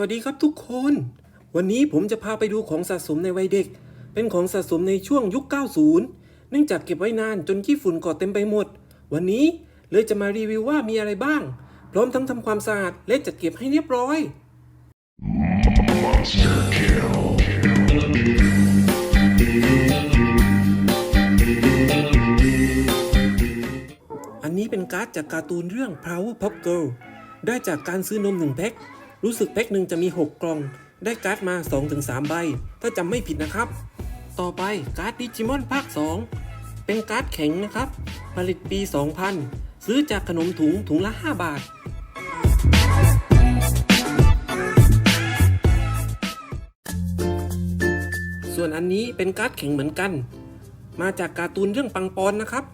สวัสดีครับทุกคน วันนี้ผมจะพาไปดูของสะสมในวัยเด็ก เป็นของสะสมในช่วงยุค 90 เนื่องจากเก็บไว้นานจนขี้ฝุ่นเกาะเต็มไปหมด วันนี้เลยจะมารีวิวว่ามีอะไรบ้าง พร้อมทั้งทำความสะอาดและจัดเก็บให้เรียบร้อย อันนี้เป็นการ์ดจากการ์ตูนเรื่อง Power Pop Girl ได้จากการซื้อนม1แพ็ค รู้สึกแพ็คหนึ่งจะมี 6 กล่อง ได้การ์ดมา 2-3 ใบ ถ้าจำไม่ผิดนะครับ ต่อไปการ์ดดิจิมอนภาค 2 เป็นการ์ดแข็งนะครับ ผลิตปี 2000 ซื้อจากขนมถุงถุงละ 5 บาท ส่วนอันนี้เป็นการ์ดแข็งเหมือนกัน มาจากการ์ตูนเรื่องปังปอนนะครับ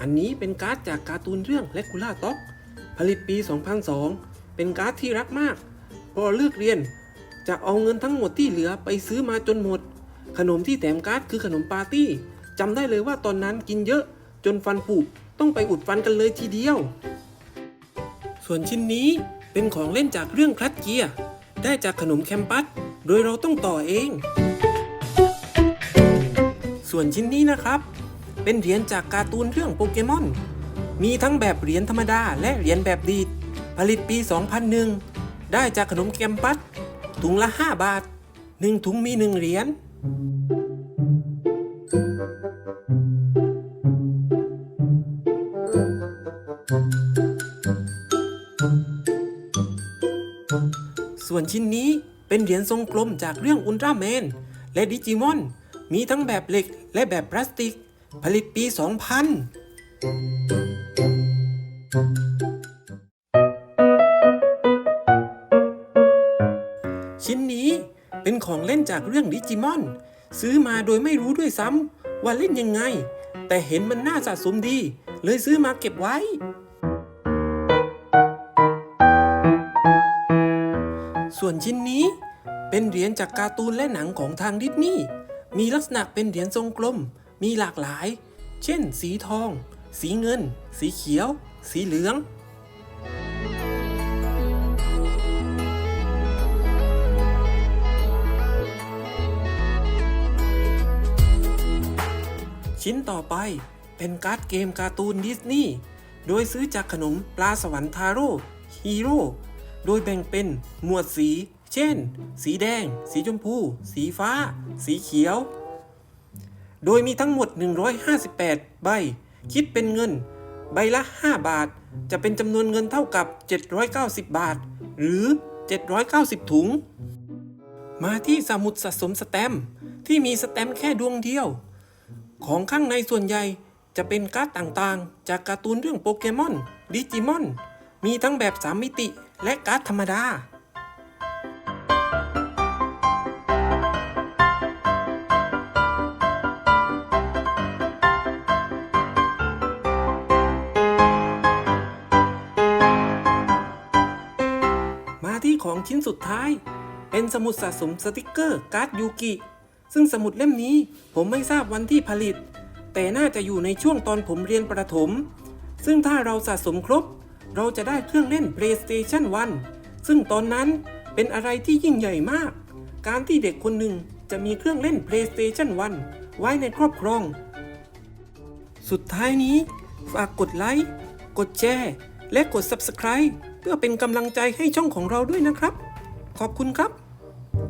อันนี้เป็นการ์ดจากการ์ตูนเรื่องเลกูล่าต็อก ผลิตปี 2002 เป็นการ์ดที่รักมาก พอเลิกเรียน จะเอาเงินทั้งหมดที่เหลือไปซื้อมาจนหมด ขนมที่แถมการ์ดคือขนมปาร์ตี้จำได้เลยว่าตอนนั้นกินเยอะจนฟันผุต้องไปอุดฟันกันเลยทีเดียว ส่วนชิ้นนี้เป็นของเล่นจากเรื่องคลัดเกียร์ได้จากขนมแคมปัส โดยเราต้องต่อเอง ส่วนชิ้นนี้นะครับ เป็นเหรียญจากการ์ตูนเรื่องโปเกมอน มีทั้งแบบเหรียญธรรมดาและเหรียญแบบดีด ผลิตปี 2001 ได้จากขนมแคมปัสถุงละ 5 บาท 1 ถุงมี 1 เหรียญส่วนชิ้นนี้เป็นเหรียญทรงกลมจากเรื่องอุลตร้าแมน และดิจิมอน มีทั้งแบบเหล็กและแบบพลาสติก ผลิตปี 2000 ชิ้นนี้เป็นของเล่นจากเรื่องดิจิมอน ซื้อมาโดยไม่รู้ด้วยซ้ำว่าเล่นยังไง แต่เห็นมันน่าสะสมดี เลยซื้อมาเก็บไว้ ส่วนชิ้นนี้เป็นเหรียญจากการ์ตูนและหนังของทางดิสนีย์มีลักษณะเป็นเหรียญทรงกลม มีหลากหลาย เช่น สีทอง สีเงิน สีเขียว สีเหลือง ชิ้นต่อไปเป็นการ์ดเกมการ์ตูนดิสนีย์ โดยซื้อจากขนมปลาสวรรค์ทาโร่ฮีโร่ โดยแบ่งเป็นหมวดสี เช่น สีแดง สีชมพู สีฟ้า สีเขียว โดยมีทั้งหมด 158 ใบ คิดเป็นเงิน ใบละ 5 บาท จะเป็นจำนวนเงินเท่ากับ 790 บาท หรือ 790 ถุง มาที่สมุดสะสมสแตมที่มีสแตมแค่ดวงเดียว ของข้างในส่วนใหญ่จะเป็นการ์ดต่างๆ จากการ์ตูนเรื่องโปเกมอน ดิจิมอน มีทั้งแบบ 3 มิติและการ์ดธรรมดา ของชิ้นสุดท้าย เป็นสมุดสะสมสติกเกอร์การ์ดยูกิ ซึ่งสมุดเล่มนี้ผมไม่ทราบวันที่ผลิต แต่น่าจะอยู่ในช่วงตอนผมเรียนประถม ซึ่งถ้าเราสะสมครบ เราจะได้เครื่องเล่น PlayStation 1 ซึ่งตอนนั้นเป็นอะไรที่ยิ่งใหญ่มาก การที่เด็กคนหนึ่งจะมีเครื่องเล่น PlayStation 1 ไว้ในครอบครอง สุดท้ายนี้ฝากกดไลค์ กดแชร์ และกด Subscribe เพื่อเป็นกำลังใจให้ช่องของเราด้วยนะครับ ขอบคุณครับ